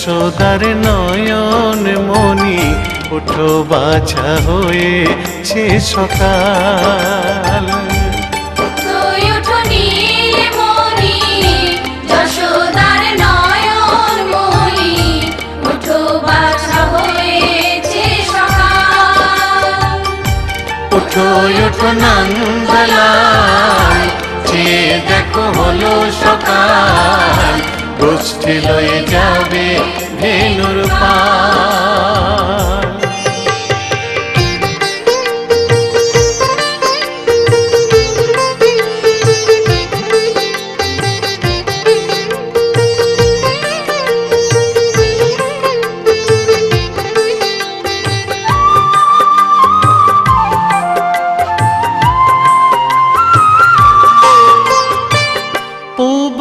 যশোদার নয়ন মনি ওঠো বাছা হয়েছে সকাল। ওঠো ওঠো নন্দলাল যে দেখো হলো সকাল। গোষ্ঠী লয়ে যাবে ধেনুর পাল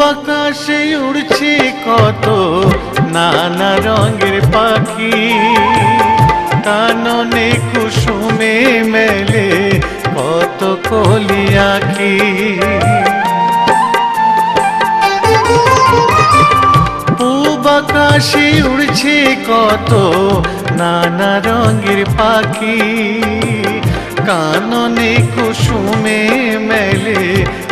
আকাশে উড়ছে কত নানা রঙের পাখি। কাননে কুসুমে মেলে কত কলি আখি। পূব আকাশে উড়ছে কত নানা রঙের পাখি। কাননে কুসুমে মেলে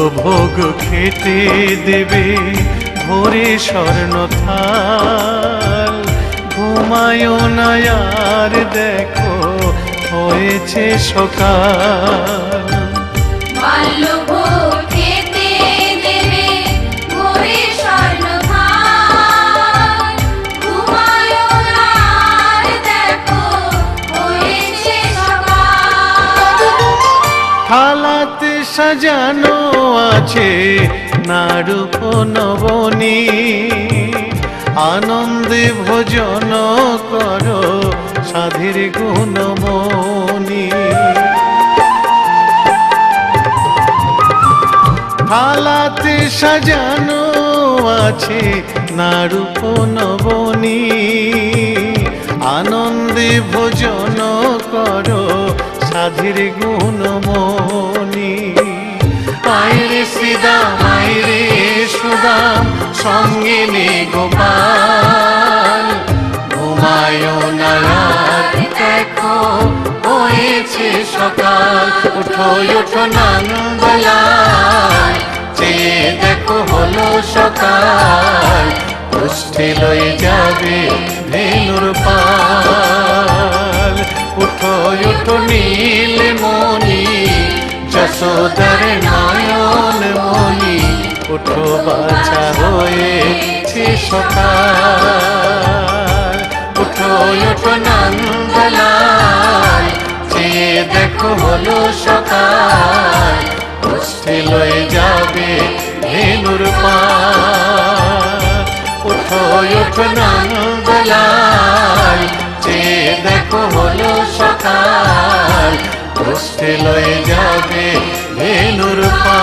বাল্যভোগ খেতে দেবে ভোরে স্বর্ণ থাল। ঘুমায় না আর দেখো হয়েছে সকাল। সাজানো আছে নারূপ নবনী। আনন্দে ভোজন করো সাধীর গুণমণি। থালাতে সাজানো আছে নারূপ নবনী। আনন্দে ভোজন করো সাধীর গুণমণি। আইরে শ্রীদাম আইরে সুদাম সঙ্গে নে গোপাল। ঘুমায় না রাত, দেখো, হয়েছে সকাল। উঠো উঠো নন্দলাল যে দেখো, হলো সকাল। পুষ্টি লয়ে যাবে ধেনুর পাল। উঠো উঠো, নীল মনি যশোদার নয়ন মনি, উঠো বাছা হয়েছে সকাল। উঠো উঠো নন্দলাল যে দেখো হলো সকাল। পুষ্টি লয়ে যাবে ধেনুর পাল। উঠো উঠো নন্দলাল যে দেখো হলো সকাল। কষ্টে লয়ে যাবে ভেনুর পা